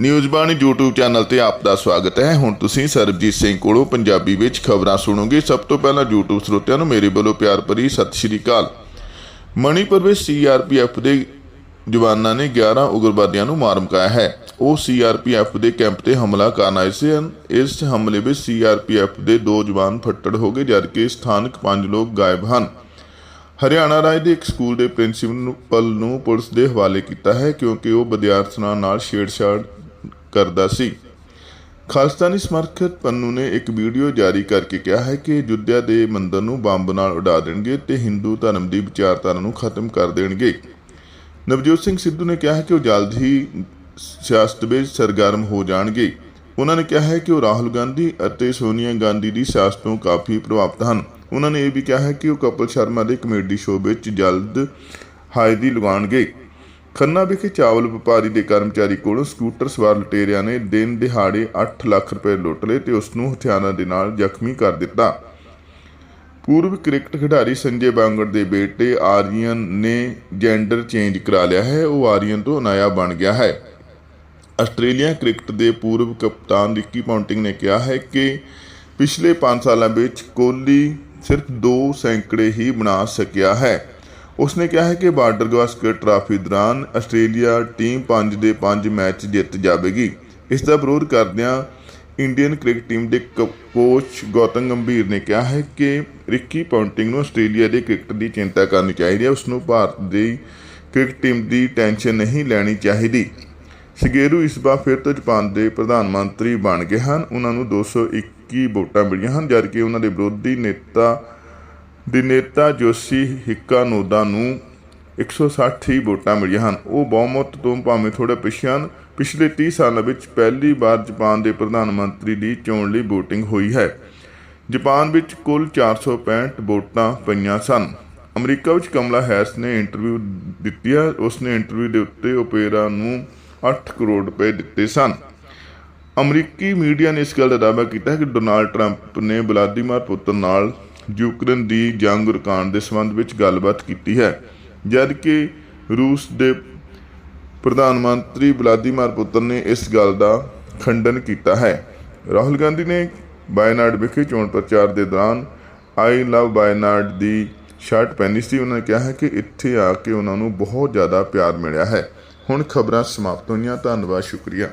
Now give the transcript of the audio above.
News ਬਾਣੀ YouTube channel ਤੇ ਆਪ ਦਾ ਸਵਾਗਤ ਹੈ। ਹੁਣ ਤੁਸੀਂ ਸਰਬਜੀਤ ਸਿੰਘ ਕੋਲੋਂ ਪੰਜਾਬੀ ਵਿੱਚ ਖਬਰਾਂ ਸੁਣੋਗੇ। ਸਭ ਤੋਂ ਪਹਿਲਾਂ YouTube ਸਰੋਤਿਆਂ ਨੂੰ ਮੇਰੇ ਵੱਲੋਂ ਪਿਆਰ ਭਰੀ ਸਤਿ ਸ਼੍ਰੀ ਅਕਾਲ। ਮਣੀਪੁਰ ਵਿੱਚ ਸੀਆਰਪੀਐਫ ਦੇ ਜਵਾਨਾਂ ਨੇ 11 ਉਗਰਵਾਦੀਆਂ ਨੂੰ ਮਾਰ ਮੁਕਾਇਆ ਹੈ। ਉਹ ਸੀਆਰਪੀਐਫ ਦੇ ਕੈਂਪ ਤੇ ਹਮਲਾ ਕਰਨ ਆਏ ਸਨ। ਇਸ ਹਮਲੇ ਵਿੱਚ ਸੀਆਰਪੀਐਫ ਦੇ ਦੋ ਜਵਾਨ ਫੱਟੜ ਹੋ ਗਏ, ਜਦਕਿ ਸਥਾਨਕ ਪੰਜ ਲੋਕ ਗਾਇਬ ਹਨ। ਹਰਿਆਣਾ ਰਾਜ ਦੇ ਇੱਕ ਸਕੂਲ ਦੇ ਪ੍ਰਿੰਸੀਪਲ ਨੂੰ ਪੁਲਿਸ ਦੇ ਹਵਾਲੇ ਕੀਤਾ ਹੈ, ਕਿਉਂਕਿ ਉਹ ਵਿਦਿਆਰਥੀਆਂ ਨਾਲ ਛੇੜਛਾੜ ਕਰਦਾ ਸੀ। ਖਾਲਿਸਤਾਨੀ ਸਮਰਥਕ ਪੰਨੂ ਨੇ ਇੱਕ ਵੀਡੀਓ ਜਾਰੀ ਕਰਕੇ ਕਿਹਾ ਹੈ ਕਿ ਅਯੁੱਧਿਆ ਦੇ ਮੰਦਰ ਨੂੰ ਬੰਬ ਨਾਲ ਉਡਾ ਦੇਣਗੇ ਤੇ ਹਿੰਦੂ ਧਰਮ ਦੀ ਵਿਚਾਰਧਾਰਾ ਨੂੰ ਖਤਮ ਕਰ ਦੇਣਗੇ। ਨਵਜੋਤ ਸਿੰਘ ਸਿੱਧੂ ਨੇ ਕਿਹਾ ਹੈ ਕਿ ਉਹ ਜਲਦ ਹੀ ਸਿਆਸਤ ਵਿੱਚ ਸਰਗਰਮ ਹੋ ਜਾਣਗੇ। ਉਹਨਾਂ ਨੇ ਕਿਹਾ ਹੈ ਕਿ ਉਹ ਰਾਹੁਲ ਗਾਂਧੀ ਅਤੇ ਸੋਨੀਆ ਗਾਂਧੀ ਦੀ ਸਿਆਸਤ ਤੋਂ ਕਾਫੀ ਪ੍ਰਭਾਵਿਤ ਹਨ। ਉਹਨਾਂ ਨੇ ਇਹ ਵੀ ਕਿਹਾ ਹੈ ਕਿ ਉਹ ਕਪਲ ਸ਼ਰਮਾ ਦੇ ਕਮੇਡੀ ਸ਼ੋਅ ਵਿੱਚ ਜਲਦ ਹਾਜ਼ਰੀ ਲਗਾਉਣਗੇ। ਖੰਨਾ ਵਿਖੇ ਚਾਵਲ ਵਪਾਰੀ ਦੇ ਕਰਮਚਾਰੀ ਕੋਲੋਂ ਸਕੂਟਰ ਸਵਾਰ ਲੁਟੇਰਿਆਂ ਨੇ ਦਿਨ ਦਿਹਾੜੇ 8 ਲੱਖ ਰੁਪਏ ਲੁੱਟ ਲਏ ਤੇ ਉਸ ਨੂੰ ਹਥਿਆਰਾਂ ਦੇ ਨਾਲ ਜ਼ਖਮੀ ਕਰ ਦਿੱਤਾ। ਪੂਰਵ ਕ੍ਰਿਕਟ ਖਿਡਾਰੀ ਸੰਜੇ ਬਾਂਗੜ ਦੇ ਬੇਟੇ ਆਰੀਅਨ ਨੇ ਜੈਂਡਰ ਚੇਂਜ ਕਰਾ ਲਿਆ ਹੈ। ਉਹ ਆਰੀਅਨ ਤੋਂ ਅਨਾਇਆ ਬਣ ਗਿਆ ਹੈ। ਆਸਟ੍ਰੇਲੀਆ ਕ੍ਰਿਕਟ ਦੇ ਪੂਰਵ ਕਪਤਾਨ ਰਿੱਕੀ ਪੌਂਟਿੰਗ ਨੇ ਕਿਹਾ ਹੈ ਕਿ ਪਿਛਲੇ 5 ਸਾਲਾਂ ਵਿੱਚ ਕੋਹਲੀ ਸਿਰਫ 2 ਸੈਂਕੜੇ ਹੀ ਬਣਾ ਸਕਿਆ ਹੈ। ਉਸਨੇ ਕਿਹਾ ਹੈ ਕਿ ਬਾਰਡਰ ਗਵਾਸਕਰ ਟਰਾਫੀ ਦੌਰਾਨ ਆਸਟ੍ਰੇਲੀਆ ਟੀਮ 5 ਦੇ 5 ਮੈਚ ਜਿੱਤ ਜਾਵੇਗੀ। ਇਸ ਦਾ ਵਿਰੋਧ ਕਰਦਿਆਂ ਇੰਡੀਅਨ ਕ੍ਰਿਕਟ ਟੀਮ ਦੇ ਕ- ਕੋਚ ਗੌਤਮ ਗੰਭੀਰ ਨੇ ਕਿਹਾ ਹੈ ਕਿ ਰਿੱਕੀ ਪੌਂਟਿੰਗ ਨੂੰ ਆਸਟ੍ਰੇਲੀਆ ਦੇ ਕ੍ਰਿਕਟ ਦੀ ਚਿੰਤਾ ਕਰਨੀ ਚਾਹੀਦੀ ਹੈ। ਉਸ ਨੂੰ ਭਾਰਤ ਦੀ ਕ੍ਰਿਕਟ ਟੀਮ ਦੀ ਟੈਨਸ਼ਨ ਨਹੀਂ ਲੈਣੀ ਚਾਹੀਦੀ। ਸ਼ਿਗੇਰੂ ਇਸ ਵਾਰ ਫਿਰ ਤੋਂ ਜਾਪਾਨ ਦੇ ਪ੍ਰਧਾਨ ਮੰਤਰੀ ਬਣ ਗਏ ਹਨ। ਉਹਨਾਂ ਨੂੰ 221 ਵੋਟਾਂ ਮਿਲੀਆਂ ਹਨ, ਜਦਕਿ ਉਹਨਾਂ ਦੇ ਵਿਰੋਧੀ ਨੇਤਾ ਦਿਨੇਤਾ ਜੋਸ਼ੀ ਹਿੱਕਾ ਨੋਦਾ ਨੂੰ 160 ਹੀ ਵੋਟਾਂ ਮਿਲੀਆਂ ਹਨ। ਉਹ ਬਹੁਮਤ ਤੋਂ ਭਾਵੇਂ ਥੋੜਾ ਪਿੱਛੇ ਹਨ। ਪਿਛਲੇ 30 ਸਾਲਾਂ ਵਿੱਚ ਪਹਿਲੀ ਵਾਰ ਜਾਪਾਨ ਦੇ ਪ੍ਰਧਾਨ ਮੰਤਰੀ ਦੀ ਚੋਣ ਲਈ VOTING ਹੋਈ ਹੈ। ਜਾਪਾਨ ਵਿੱਚ ਕੁੱਲ 465 ਵੋਟਾਂ ਪਈਆਂ ਸਨ। ਅਮਰੀਕਾ ਵਿੱਚ ਕਮਲਾ ਹੈਰਿਸ ਨੇ ਇੰਟਰਵਿਊ ਦਿੱਤੀ ਹੈ। ਉਸ ਨੇ ਇੰਟਰਵਿਊ ਦੇ ਉੱਤੇ ਓਪੇਰਾ ਨੂੰ 8 ਕਰੋੜ ਰੁਪਏ ਦਿੱਤੇ ਸਨ। ਅਮਰੀਕੀ ਮੀਡੀਆ ਨੇ ਇਸ ਗੱਲ ਦਾ ਦਾਅਵਾ ਕੀਤਾ ਕਿ ਡੋਨਾਲਡ ਟਰੰਪ ਨੇ ਵਲਾਦੀਮਾਰ ਪੁਤਨ ਨਾਲ ਯੂਕਰੇਨ ਦੀ ਜੰਗ ਰੁਕਾਉਣ ਦੇ ਸੰਬੰਧ ਵਿੱਚ ਗੱਲਬਾਤ ਕੀਤੀ ਹੈ। ਜਦਕਿ ਰੂਸ ਦੇ ਪ੍ਰਧਾਨ ਮੰਤਰੀ ਵਲਾਦੀਮਾਰ ਪੁਤਨ ਨੇ ਇਸ ਗੱਲ ਦਾ ਖੰਡਨ ਕੀਤਾ ਹੈ। ਰਾਹੁਲ ਗਾਂਧੀ ਨੇ ਬਾਇਨਾਡ ਵਿਖੇ ਚੋਣ ਪ੍ਰਚਾਰ ਦੇ ਦੌਰਾਨ ਆਈ ਲਵ ਬਾਇਨਾਡ ਦੀ ਸ਼ਰਟ ਪਹਿਨੀ ਸੀ। ਉਹਨਾਂ ਨੇ ਕਿਹਾ ਹੈ ਕਿ ਇੱਥੇ ਆ ਕੇ ਉਹਨਾਂ ਨੂੰ ਬਹੁਤ ਜ਼ਿਆਦਾ ਪਿਆਰ ਮਿਲਿਆ ਹੈ। ਹੁਣ ਖਬਰਾਂ ਸਮਾਪਤ ਹੋਈਆਂ। ਧੰਨਵਾਦ, ਸ਼ੁਕਰੀਆ।